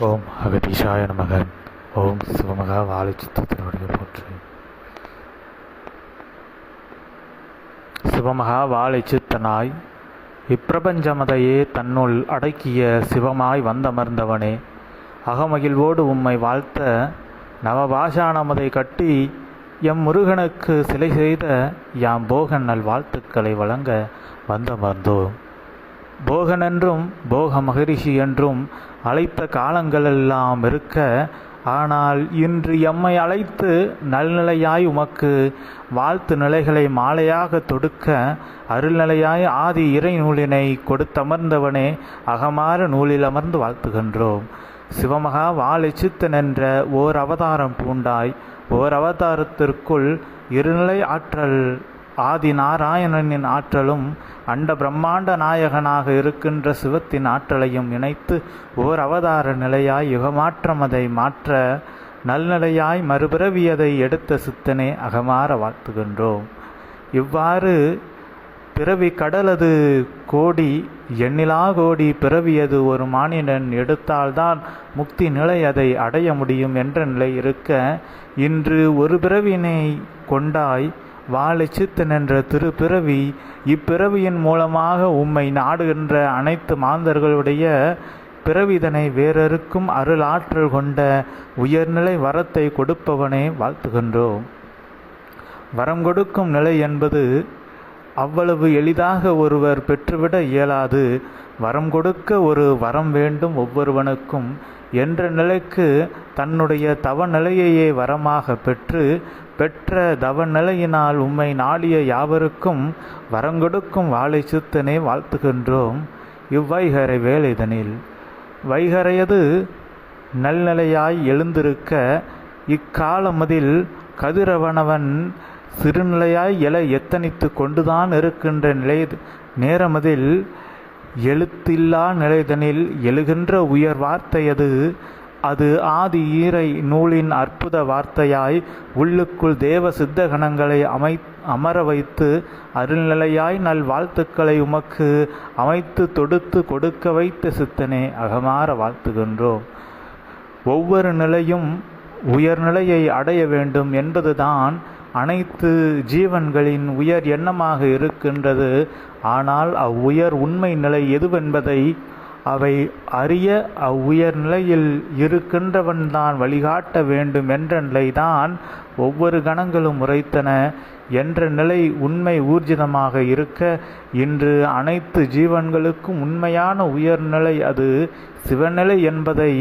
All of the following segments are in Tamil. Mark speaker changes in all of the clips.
Speaker 1: ஓம் அகதீஷாய நமக. ஓம் சிவமகா வாழைச்சித்தத்தினுடைய போற்று. சிவமகா வாழைச்சித்தனாய் இப்பிரபஞ்சமதையே தன்னுள் அடக்கிய சிவமாய் வந்தமர்ந்தவனே. அகமகிழ்வோடு உம்மை வாழ்த்த நவபாஷானமதை கட்டி எம் முருகனுக்கு சிலை செய்த யாம் போகன் நல் வாழ்த்துக்களை வழங்க வந்தமர்ந்தோம். போகன் என்றும் போக மகரிஷி என்றும் அழைத்த காலங்களெல்லாம் இருக்க ஆனால் இன்று எம்மை அழைத்து நல்நிலையாய் உமக்கு வாழ்த்து நிலைகளை மாலையாக தொடுக்க அருள்நிலையாய் ஆதி இறை நூலினை கொடுத்தமர்ந்தவனே அகமாற நூலில் அமர்ந்து வாழ்த்துகின்றோம். சிவமகா வாழச்சித்தன் என்ற ஓர் அவதாரம் பூண்டாய். ஓர் அவதாரத்திற்குள் இருநிலை ஆற்றல் ஆதி நாராயணனின் ஆற்றலும் அண்ட பிரம்மாண்ட நாயகனாக இருக்கின்ற சிவத்தின் ஆற்றலையும் இணைத்து ஓர் அவதார நிலையாய் யுகமாற்றம் அதை மாற்ற நல்நிலையாய் மறுபிறவியதை எடுத்த சித்தனே அகமாற வாழ்த்துகின்றோம். இவ்வாறு பிறவி கடலது கோடி எண்ணிலா கோடி பிறவியது ஒரு மானிடன் எடுத்தால்தான் முக்தி நிலை அதை அடைய முடியும் என்ற நிலை இருக்க இன்று ஒரு பிறவினை கொண்டாய் வாழச்சித்தன் என்ற திருப்பிறவி இப்பிறவியின் மூலமாக உம்மை நாடுகின்ற அனைத்து மாந்தர்களுடைய பிறவிதனை வேறொருக்கும் அருளாற்றல் கொண்ட உயர்நிலை வரத்தை கொடுப்பவனே வாழ்த்துகின்றோம். வரம் கொடுக்கும் நிலை என்பது அவ்வளவு எளிதாக ஒருவர் பெற்றுவிட இயலாது. வரம் கொடுக்க ஒரு வரம் வேண்டும் ஒவ்வொருவனுக்கும். என்ற நிலைக்கு தன்னுடைய தவ நிலையையே வரமாக பெற்று பெற்ற தவ நிலையினால் உம்மை நாடிய யாவருக்கும் வரங்கொடுக்கும் வாழை சித்தனை வாழ்த்துகின்றோம். இவ்வைகரை வேலைதனில் வைகரையது நல்நிலையாய் எழுந்திருக்க இக்காலமதில் கதிரவனவன் சிறுநிலையாய் எழ எத்தனித்து கொண்டுதான் இருக்கின்ற நிலை நேரமதில் எழுத்தில்லா நிலைதனில் எழுகின்ற உயர் வார்த்தையது அது ஆதி ஈரை நூலின் அற்புத வார்த்தையாய் உள்ளுக்குள் தேவ சித்தகணங்களை அமை அமர வைத்து அருள்நிலையாய் நல் வாழ்த்துக்களை உமக்கு அமைத்து தொடுத்து கொடுக்க வைத்த சித்தனே அகமாற வாழ்த்துகின்றோம். ஒவ்வொரு நிலையும் உயர்நிலையை அடைய வேண்டும் என்பதுதான் அனைத்து ஜீவன்களின் உயர் எண்ணமாக இருக்கின்றது. ஆனால் அவ்வுயர் உண்மை நிலை எதுவென்பதை அவை அறிய அவ்வுயர் நிலையில் இருக்கின்றவன்தான் வழிகாட்ட வேண்டும் என்ற நிலைதான் ஒவ்வொரு கணங்களும் உரைத்தன. என்ற நிலை உண்மை ஊர்ஜிதமாக இருக்க இன்று அனைத்து ஜீவன்களுக்கும் உண்மையான உயர்நிலை அது சிவநிலை என்பதை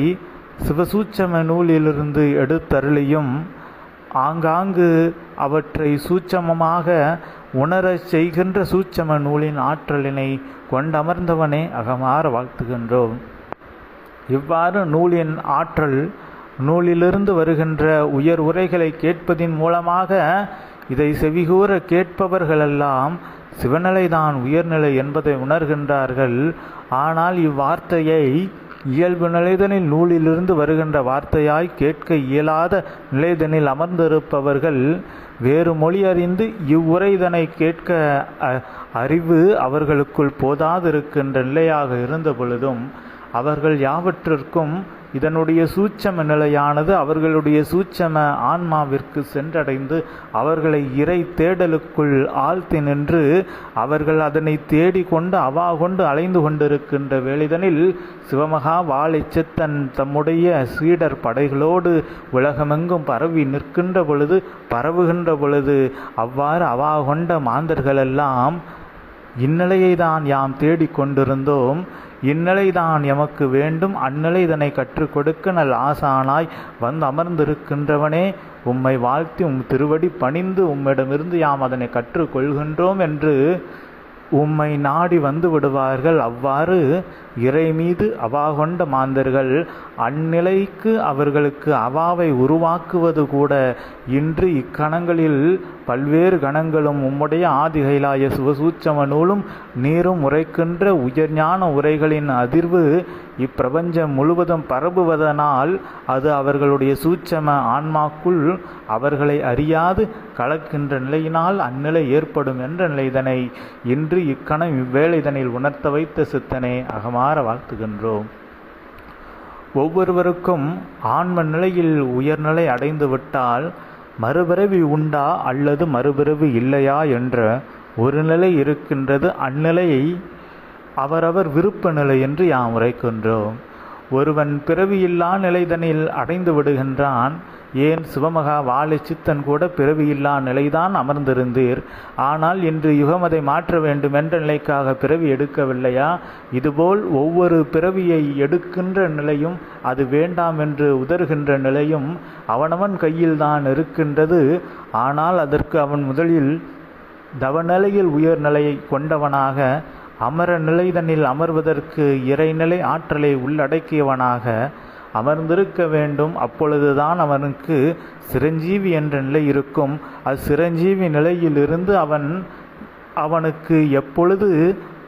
Speaker 1: சிவசூச்சம நூலிலிருந்து எடுத்தருளியும் ஆங்காங்கு அவற்றை சூட்சமமாக உணரச் செய்கின்ற சூட்சம நூலின் ஆற்றலினை கொண்டமர்ந்தவனே அகமாற வாழ்த்துகின்றோம். இவ்வாறு நூலின் ஆற்றல் நூலிலிருந்து வருகின்ற உயர் உரைகளை கேட்பதின் மூலமாக இதை செவிகூற கேட்பவர்களெல்லாம் சிவநிலைதான் உயர்நிலை என்பதை உணர்கின்றார்கள். ஆனால் இவ்வார்த்தையை இயல்பு நிலைதனில் நூலிலிருந்து வருகின்ற வார்த்தையாய் கேட்க இயலாத நிலைதனில் அமர்ந்திருப்பவர்கள் வேறு மொழி அறிந்து இவ்வுரைதனை கேட்க அறிவு அவர்களுக்குள் போதாதிருக்கின்ற நிலையாக இருந்த பொழுதும் அவர்கள் யாவற்றிற்கும் இதனுடைய சூட்சம நிலையானது அவர்களுடைய சூட்சம ஆன்மாவிற்கு சென்றடைந்து அவர்களை இறை தேடலுக்குள் ஆழ்த்தி நின்று அவர்கள் அதனை தேடிக்கொண்டு அவா கொண்டு அலைந்து கொண்டிருக்கின்ற வேளிதனில் சிவமகா வாழைச்சத்தன் தம்முடைய சீடர் படைகளோடு உலகமெங்கும் பரவி நிற்கின்ற பொழுது பரவுகின்ற பொழுது அவ்வாறு அவா கொண்ட மாந்தர்களெல்லாம் இந்நிலையை தான் யாம் தேடிக்கொண்டிருந்தோம். இந்நிலைதான் எமக்கு வேண்டும் அந்நிலை இதனை கற்றுக் கொடுக்க நல் ஆசானாய் வந்து அமர்ந்திருக்கின்றவனே உம்மை வாழ்த்தி உம் திருவடி பணிந்து உம்மிடமிருந்து யாம் அதனை கற்றுக்கொள்கின்றோம் என்று உம்மை நாடி வந்து விடுவார்கள். அவ்வாறு இறை மீது அவா கொண்ட மாந்தர்கள் அந்நிலைக்கு அவர்களுக்கு அவாவை உருவாக்குவது கூட இன்று இக்கணங்களில் பல்வேறு கணங்களும் உம்முடைய ஆதிகைலாய சிவசூச்சம நூலும் நீரும் உரைக்கின்ற உயர்ஞான உரைகளின் அதிர்வு இப்பிரபஞ்சம் முழுவதும் பரவுவதனால் அது அவர்களுடைய சூட்சம ஆன்மாக்குள் அவர்களை அறியாது கலக்கின்ற நிலையினால் அந்நிலை ஏற்படும் என்ற நிலைதனை இன்று இக்கணம் இவ்வேளைதனில் உணர்த்த வைத்த சித்தனை அகமாற வாழ்த்துகின்றோம். ஒவ்வொருவருக்கும் ஆன்ம நிலையில் உயர்நிலை அடைந்து விட்டால் மறுபிறவி உண்டா அல்லது மறுபிறவி இல்லையா என்ற ஒரு நிலை இருக்கின்றது. அந்நிலையை அவரவர் விருப்ப நிலை என்று யாம் உரைக்கின்றோம். ஒருவன் பிறவியில்லா நிலைதனில் அடைந்து விடுகின்றான். ஏன் சிவமகா வாழை சித்தன் கூட பிறவியில்லா நிலைதான் அமர்ந்திருந்தீர்? ஆனால் இன்று யுகமதை மாற்ற வேண்டும் என்ற நிலைக்காக பிறவி எடுக்கவில்லையா? இதுபோல் ஒவ்வொரு பிறவியை எடுக்கின்ற நிலையும் அது வேண்டாம் என்று உதறுகின்ற நிலையும் அவனவன் கையில்தான் இருக்கின்றது. ஆனால் அதற்கு அவன் முதலில் தவநிலையில் உயர்நிலையை கொண்டவனாக அமர நிலைதனில் அமர்வதற்கு இறைநிலை ஆற்றலை உள்ளடக்கியவனாக அமர்ந்திருக்க வேண்டும். அப்பொழுதுதான் அவனுக்கு சிரஞ்சீவி என்ற நிலை இருக்கும். அச்சிரஞ்சீவி நிலையிலிருந்து அவன் அவனுக்கு எப்பொழுது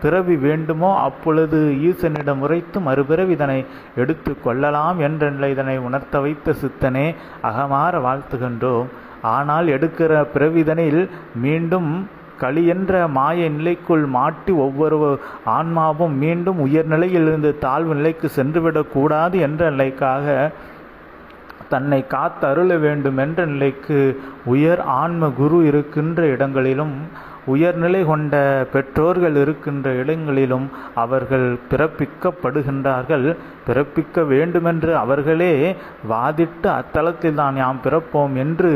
Speaker 1: பிறவி வேண்டுமோ அப்பொழுது ஈசனிடம் உரைத்து மறுபிறவி இதனை எடுத்து கொள்ளலாம் என்ற நிலை இதனை உணர்த்த வைத்த சித்தனே அகமாற வாழ்த்துகின்றோம். ஆனால் எடுக்கிற பிறவிதனில் மீண்டும் களி என்ற மாய நிலைக்குள் மாட்டி ஒவ்வொரு ஆன்மாவும் மீண்டும் உயர்நிலையிலிருந்து தாழ்வு நிலைக்கு சென்றுவிடக்கூடாது என்ற நிலைக்காக தன்னை காத்தருள வேண்டும் என்ற நிலைக்கு உயர் ஆன்ம குரு இருக்கின்ற இடங்களிலும் உயர்நிலை கொண்ட பெற்றோர்கள் இருக்கின்ற இடங்களிலும் அவர்கள் பிறப்பிக்கப்படுகின்றார்கள். பிறப்பிக்க வேண்டுமென்று அவர்களே வாதிட்டு அத்தலத்தில் தான் யாம் பிறப்போம் என்று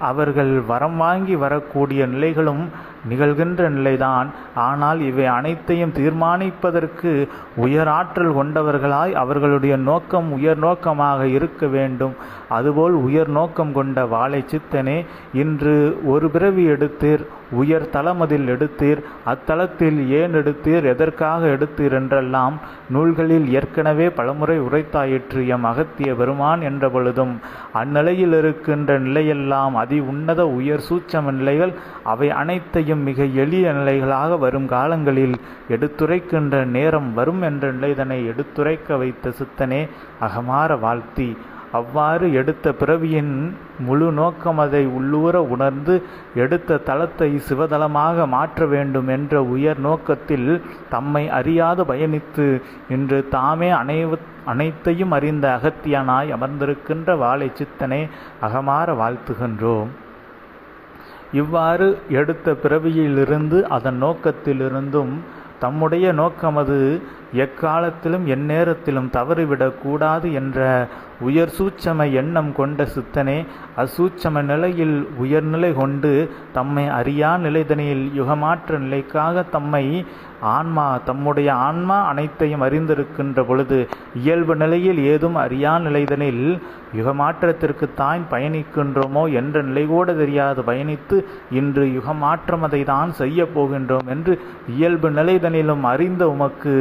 Speaker 1: அவர்கள் வரம் வாங்கி வரக்கூடிய நிலைகளும் நிகழ்கின்ற நிலைதான். ஆனால் இவை அனைத்தையும் தீர்மானிப்பதற்கு உயர் ஆற்றல் கொண்டவர்களாய் அவர்களுடைய நோக்கம் உயர் நோக்கமாக இருக்க வேண்டும். அதுபோல் உயர் நோக்கம் கொண்ட வாழை சித்தனே இன்று ஒரு பிறவி எடுத்தீர் உயர் தளமதில் எடுத்தீர் அத்தலத்தில் ஏன் எடுத்தீர் எதற்காக எடுத்தீர் என்றெல்லாம் நூல்களில் ஏற்கனவே பலமுறை உரைத்தாயிற்று எம் அகத்திய பெருமான் என்ற பொழுதும் அந்நிலையில் இருக்கின்ற நிலையெல்லாம் அதி உன்னத உயர் சூட்சம நிலைகள் அவை அனைத்தையும் மிக எளிய நிலைகளாக வரும் காலங்களில் எடுத்துரைக்கின்ற நேரம் வரும் என்ற நிலைதனை எடுத்துரைக்க வைத்த சித்தனே அகமாற வாழ்த்தி. அவ்வாறு எடுத்த பிறவியின் முழு நோக்கம் அதை உள்ளூர உணர்ந்து எடுத்த தளத்தை சிவதலமாக மாற்ற வேண்டும் என்ற உயர் நோக்கத்தில் தம்மை அறியாது பயணித்து இன்று தாமே அனைவ அனைத்தையும் அறிந்த அகத்தியனாய் அமர்ந்திருக்கின்ற வாழை சித்தனை அகமாற வாழ்த்துகின்றோம். இவ்வாறு எடுத்த பிறவியிலிருந்து அதன் நோக்கத்திலிருந்தும் தம்முடைய நோக்கமது எக்காலத்திலும் எந்நேரத்திலும் தவறிவிடக்கூடாது என்ற உயர் சூட்சம எண்ணம் கொண்ட சித்தனே அசூட்சம நிலையில் உயர்நிலை கொண்டு தம்மை அறியா நிலைதனில் யுகமாற்ற நிலைக்காக தம்மை ஆன்மா தம்முடைய ஆன்மா அனைத்தையும் அறிந்திருக்கின்ற பொழுது இயல்பு நிலையில் ஏதும் அறியா நிலைதனில் யுகமாற்றத்திற்கு தான் பயணிக்கின்றோமோ என்ற நிலைகூட தெரியாது. பயணித்து இன்று யுகமாற்றம் அதை தான் செய்ய போகின்றோம் என்று இயல்பு நிலைதனிலும் அறிந்த உமக்கு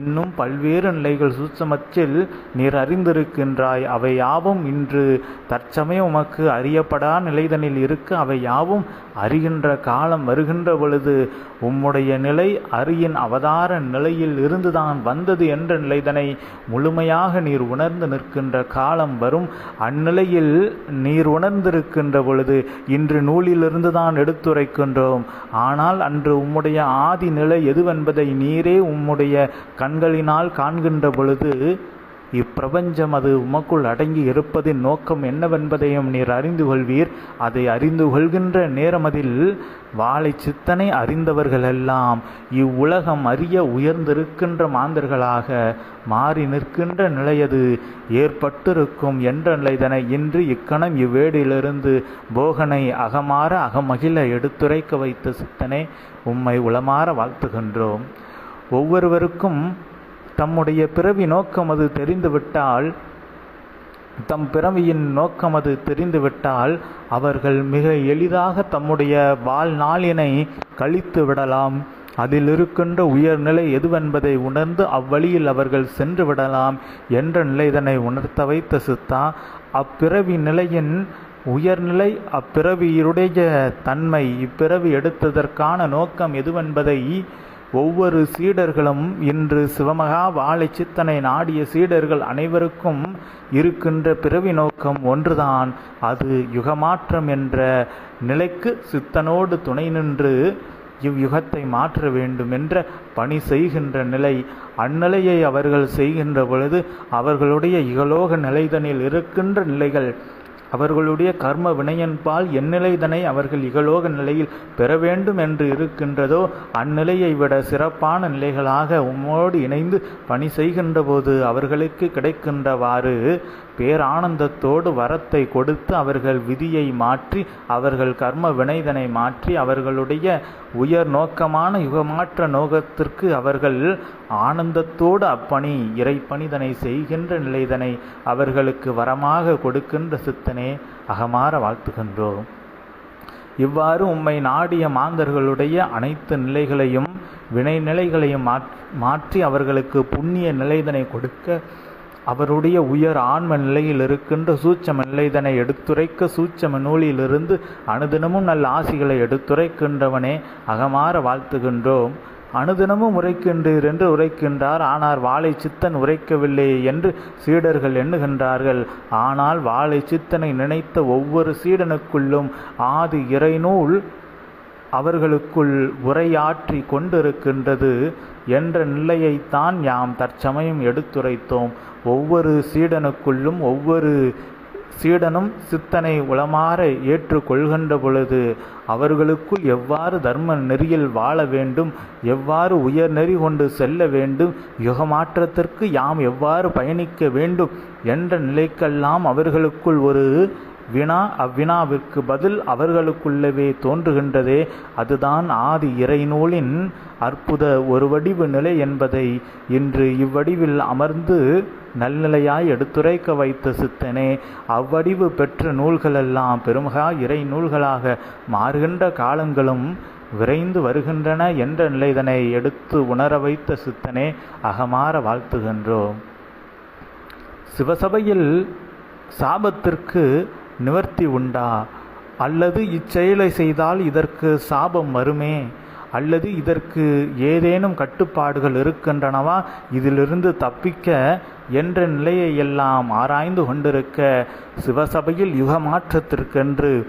Speaker 1: இன்னும் பல்வேறு நிலைகள் சூட்சமத்தில் நீர் அறிந்திருக்கின்றாய். அவை யாவும் இன்று தற்சமயம் உமக்கு அறியப்படா நிலைதனில் இருக்க. அவை யாவும் அறிகின்ற காலம் வருகின்ற பொழுது உம்முடைய நிலை அரியின் அவதார நிலையில் இருந்துதான் வந்தது என்ற நிலைதனை முழுமையாக நீர் உணர்ந்து நிற்கின்ற காலம் வரும். அந்நிலையில் நீர் உணர்ந்திருக்கின்ற பொழுது இன்று நூலிலிருந்து தான் எடுத்துரைக்கின்றோம். ஆனால் அன்று உம்முடைய ஆதி நிலை எதுவென்பதை நீரே உம்முடைய கண்களினால் காண்கின்ற பொழுது இப்பிரபஞ்சம் அது உமக்குள் அடங்கி இருப்பதின் நோக்கம் என்னவென்பதையும் நீர் அறிந்து கொள்வீர் அதை அறிந்து கொள்கின்ற நேரமதில் வாழை சித்தனை அறிந்தவர்களெல்லாம் இவ்வுலகம் அறிய உயர்ந்திருக்கின்ற மாந்தர்களாக மாறி நிற்கின்ற நிலையது ஏற்பட்டிருக்கும் என்ற நிலைதனை இன்று இக்கணம் இவ்வேடிலிருந்து போகனை அகமாற அகமகிழ எடுத்துரைக்க வைத்த சித்தனை உம்மை உளமாற வாழ்த்துகின்றோம். ஒவ்வொருவருக்கும் தம்முடைய பிறவி நோக்கம் அது தெரிந்துவிட்டால் தம் பிறவியின் நோக்கம் அது தெரிந்துவிட்டால் அவர்கள் மிக எளிதாக தம்முடைய வாழ்நாளினை கழித்து விடலாம். அதில் இருக்கின்ற உயர்நிலை எதுவென்பதை உணர்ந்து அவ்வழியில் அவர்கள் சென்று விடலாம் என்ற நிலைதனை உணர்த்த வைத்த சித்தா அப்பிறவி நிலையின் உயர்நிலை அப்பிறவியுடைய தன்மை இப்பிறவி எடுத்ததற்கான நோக்கம் எதுவென்பதை ஒவ்வொரு சீடர்களும் இன்று சிவமகா வாழை சித்தனை நாடிய சீடர்கள் அனைவருக்கும் இருக்கின்ற பிறவி நோக்கம் ஒன்றுதான். அது யுகமாற்றம் என்ற நிலைக்கு சித்தனோடு துணை நின்று இவ்யுகத்தை மாற்ற வேண்டும் என்ற பணி செய்கின்ற நிலை அந்நிலையை அவர்கள் செய்கின்ற பொழுது அவர்களுடைய இகலோக நிலைதனில் இருக்கின்ற நிலைகள் அவர்களுடைய கர்ம வினையன்பால் எந்நிலைதனை அவர்கள் இகலோக நிலையில் பெற வேண்டும் என்று இருக்கின்றதோ அந்நிலையை விட சிறப்பான நிலைகளாக உம்மோடு இணைந்து பணி செய்கின்ற போது அவர்களுக்கு கிடைக்கின்றவாறு பேரானந்தத்தோடு வரத்தை கொடுத்து அவர்கள் விதியை மாற்றி அவர்கள் கர்ம வினைதனை மாற்றி அவர்களுடைய உயர் நோக்கமான யுகமாற்ற நோக்கத்திற்கு அவர்கள் ஆனந்தத்தோடு அப்பணி இறைப்பணிதனை செய்கின்ற நிலைதனை அவர்களுக்கு வரமாக கொடுக்கின்ற சித்தனே அகமாற வாழ்த்துகின்றோம். இவ்வாறு உம்மை நாடிய மாந்தர்களுடைய அனைத்து நிலைகளையும் வினை நிலைகளையும் மாற்றி அவர்களுக்கு புண்ணிய நிலைதனை கொடுக்க அவருடைய உயர் ஆன்ம நிலையில் இருக்கின்ற சூட்சம நிலைதனை எடுத்துரைக்க சூட்சம நூலிலிருந்து அனுதினமும் நல்ல ஆசிகளை எடுத்துரைக்கின்றவனே அகமாற வாழ்த்துகின்றோம். அனுதினமும் உரைக்கின்றீர் என்று உரைக்கின்றார். ஆனால் வாழை சித்தன் உரைக்கவில்லை என்று சீடர்கள் எண்ணுகின்றார்கள். ஆனால் வாழை சித்தனை நினைத்த ஒவ்வொரு சீடனுக்குள்ளும் ஆதி இறைநூல் அவர்களுக்குள் உரையாற்றி கொண்டிருக்கின்றது என்ற நிலையைத்தான் யாம் தற்சமயம் எடுத்துரைத்தோம். ஒவ்வொரு சீடனுக்குள்ளும் ஒவ்வொரு சீடனும் சித்தனை உளமாற ஏற்றுக்கொள்கின்ற பொழுது அவர்களுக்குள் எவ்வாறு தர்ம நெறியில் வாழ வேண்டும் எவ்வாறு உயர் நெறி கொண்டு செல்ல வேண்டும் யுகமாற்றத்திற்கு யாம் எவ்வாறு பயணிக்க வேண்டும் என்ற நிலைக்கெல்லாம் அவர்களுக்குள் ஒரு வினா அவ்வினாவிற்கு பதில் அவர்களுக்குள்ளவே தோன்றுகின்றதே. அதுதான் ஆதி இறைநூலின் அற்புத ஒரு வடிவு நிலை என்பதை இன்று இவ்வடிவில் அமர்ந்து நல்நிலையாய் எடுத்துரைக்க வைத்த சித்தனே அவ்வடிவு பெற்ற நூல்களெல்லாம் பெருமகா இறை நூல்களாக மாறுகின்ற காலங்களும் விரைந்து வருகின்றன என்ற நிலைதனை எடுத்து உணர வைத்த சித்தனே அகமாற வாழ்த்துகின்றோம். சிவசபையில் சாபத்திற்கு நிவர்த்தி உண்டா? அல்லது இச்செயலை செய்தால் இதற்கு சாபம் வருமே? அல்லது இதற்கு ஏதேனும் கட்டுப்பாடுகள் இருக்கின்றனவா? இதிலிருந்து தப்பிக்க என்ற நிலையை எல்லாம் ஆராய்ந்து கொண்டிருக்க சிவசபையில் யுகமாற்றத்திற்கென்று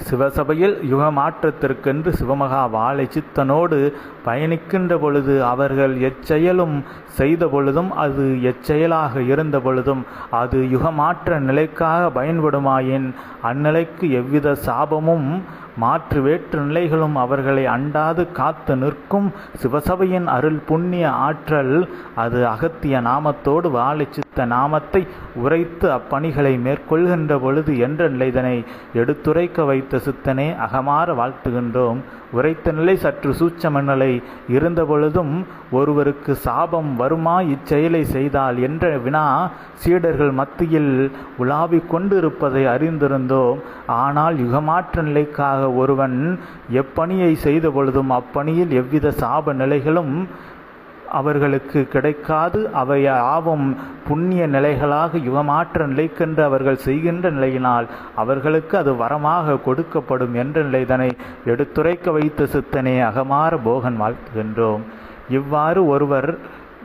Speaker 1: சிவசபையில் யுகமாற்றத்திற்கென்று சிவமகா வாழை சித்தனோடு பயணிக்கின்ற பொழுது அவர்கள் எச்செயலும் செய்த பொழுதும் அது எச்செயலாக இருந்த பொழுதும் அது யுகமாற்ற நிலைக்காக பயன்படுமாயின் அந்நிலைக்கு எவ்வித சாபமும் மாற்று வேற்று நிலைகளும் அவர்களை அண்டாது காத்து நிற்கும் சிவசபையின் அருள் புண்ணிய ஆற்றல் அது அகத்திய நாமத்தோடு வாழைச்சித்த நாமத்தை உரைத்து அப்பணிகளை மேற்கொள்கின்ற பொழுது என்ற நிலைதனை எடுத்துரைக்க வைத்த சித்தனே அகமாற வாழ்த்துகின்றோம். உரைத்த நிலை சற்று சூட்சம நிலை இருந்தபொழுதும் ஒருவருக்கு சாபம் வருமா இச்செயலை செய்தால் என்ற வினா சீடர்கள் மத்தியில் உலாவிக் கொண்டிருப்பதை அறிந்திருந்தோம். ஆனால் யுகமாற்ற நிலைக்காக ஒருவன் எப்பணியை செய்த பொழுதும் அப்பணியில் எவ்வித சாப நிலைகளும் அவர்களுக்கு கிடைக்காது. அவை ஆவும் புண்ணிய நிலைகளாக யுகமாற்ற நிலைக்கென்று அவர்கள் செய்கின்ற நிலையினால் அவர்களுக்கு அது வரமாக கொடுக்கப்படும் என்ற நிலைதனை எடுத்துரைக்க வைத்த சித்தனே அகமாற போகன் வாழ்த்துகின்றோம். இவ்வாறு ஒருவர்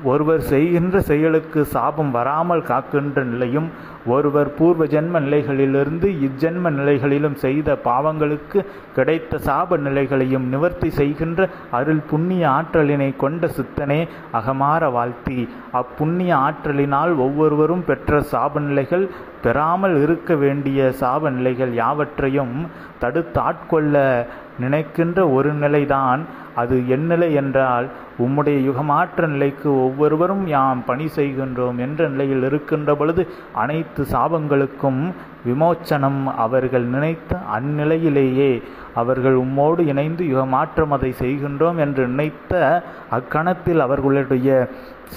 Speaker 1: ஒருவர் செய்கின்ற செயலுக்கு சாபம் வராமல் காக்கின்ற நிலையும் ஒருவர் பூர்வ ஜென்ம நிலைகளிலிருந்து இஜென்ம நிலைகளிலும் செய்த பாவங்களுக்கு கிடைத்த சாப நிலைகளையும் நிவர்த்தி செய்கின்ற அருள் புண்ணிய ஆற்றலினை கொண்ட சித்தனே அகமாற வாழ்த்தி. அப்புண்ணிய ஆற்றலினால் ஒவ்வொருவரும் பெற்ற சாப நிலைகள் பெறாமல் இருக்க வேண்டிய சாப நிலைகள் யாவற்றையும் தடுத்தாட்கொள்ள நினைக்கின்ற ஒரு நிலைதான் அது எந்நிலை என்றால் உம்முடைய யுகமாற்ற நிலைக்கு ஒவ்வொருவரும் யாம் பணி செய்கின்றோம் என்ற நிலையில் இருக்கின்ற பொழுது அனைத்து சாபங்களுக்கும் விமோச்சனம் அவர்கள் நினைத்த அந்நிலையிலேயே அவர்கள் உம்மோடு இணைந்து யுகமாற்றம் அதை செய்கின்றோம் என்று நினைத்த அக்கணத்தில் அவர்களுடைய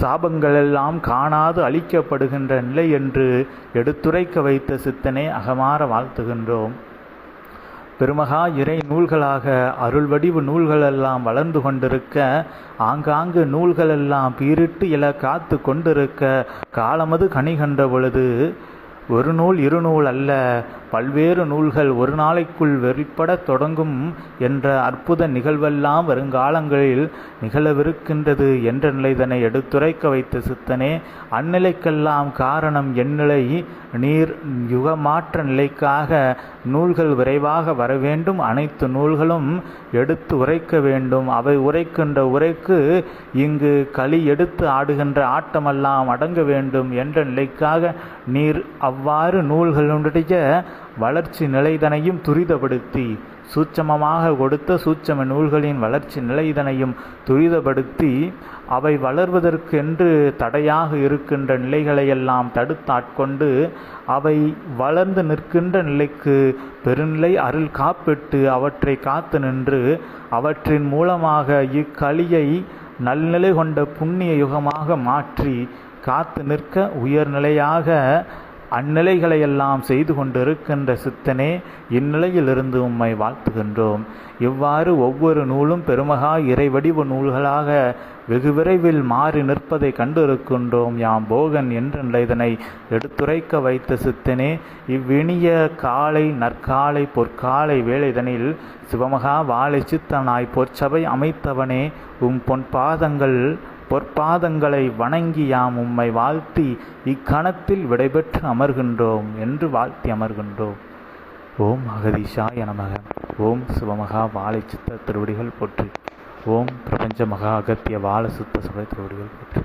Speaker 1: சாபங்களெல்லாம் காணாது அழிக்கப்படுகின்ற நிலை என்று எடுத்துரைக்க வைத்த சித்தனை அகமாற வாழ்த்துகின்றோம். பெருமகா இறை நூல்களாக அருள் வடிவு நூல்களெல்லாம் வளர்ந்து கொண்டிருக்க ஆங்காங்கு நூல்களெல்லாம் பீரிட்டு இல காத்து கொண்டிருக்க காலமது கனி கண்ட பொழுது ஒரு நூல் இருநூல் அல்ல பல்வேறு நூல்கள் ஒரு நாளைக்குள் வெளிப்படத் தொடங்கும் என்ற அற்புத நிகழ்வெல்லாம் வருங்காலங்களில் நிகழவிருக்கின்றது என்ற நிலைதனை எடுத்துரைக்க வைத்த சித்தனே அந்நிலைக்கெல்லாம் காரணம் எந்நிலை நீர் யுகமாற்ற நிலைக்காக நூல்கள் விரைவாக வரவேண்டும். அனைத்து நூல்களும் எடுத்து உரைக்க வேண்டும். அவை உரைக்கின்ற உரைக்கு இங்கு களி எடுத்து ஆடுகின்ற ஆட்டமெல்லாம் அடங்க வேண்டும் என்ற நிலைக்காக நீர் அவ்வாறு நூல்களுடைய வளர்ச்சி நிலைதனையும் துரிதப்படுத்தி சூட்சமமாக கொடுத்த சூட்சம நூல்களின் வளர்ச்சி நிலைதனையும் துரிதப்படுத்தி அவை வளர்வதற்கென்று தடையாக இருக்கின்ற நிலைகளையெல்லாம் தடுத்தாட்கொண்டு அவை வளர்ந்து நிற்கின்ற நிலைக்கு பெருநிலை அருள் காப்பிட்டு அவற்றை காத்து நின்று அவற்றின் மூலமாக இக்களியை நல்நிலை கொண்ட புண்ணிய யுகமாக மாற்றி காத்து நிற்க உயர்நிலையாக அந்நிலைகளையெல்லாம் செய்து கொண்டிருக்கின்ற சித்தனே இந்நிலையிலிருந்து உம்மை வாழ்த்துகின்றோம். இவ்வாறு ஒவ்வொரு நூலும் பெருமகா இறைவடிவ நூல்களாக வெகு விரைவில் மாறி நிற்பதை கண்டிருக்கின்றோம். யாம் போகன் என்ற இதனை எடுத்துரைக்க வைத்த சித்தனே இவ்வினிய காலை நற்காலை பொற்காலை வேளைதனில் சிவமகா வாழை சித்தனாய் பொற்சபை அமைத்தவனே உம் பொன் பாதங்கள் பொற்பாதங்களை வணங்கி யாம் உம்மை வாழ்த்தி இக்கணத்தில் விடைபெற்று அமர்கின்றோம் என்று வாழ்த்தி அமர்கின்றோம். ஓம் அகதீஷாய நமக. ஓம் சிவமகா வாழை சித்த திருவடிகள் போற்றி. ஓம் பிரபஞ்ச மகா அகத்திய வாழ சுத்த சுவை திருவடிகள் போற்றி.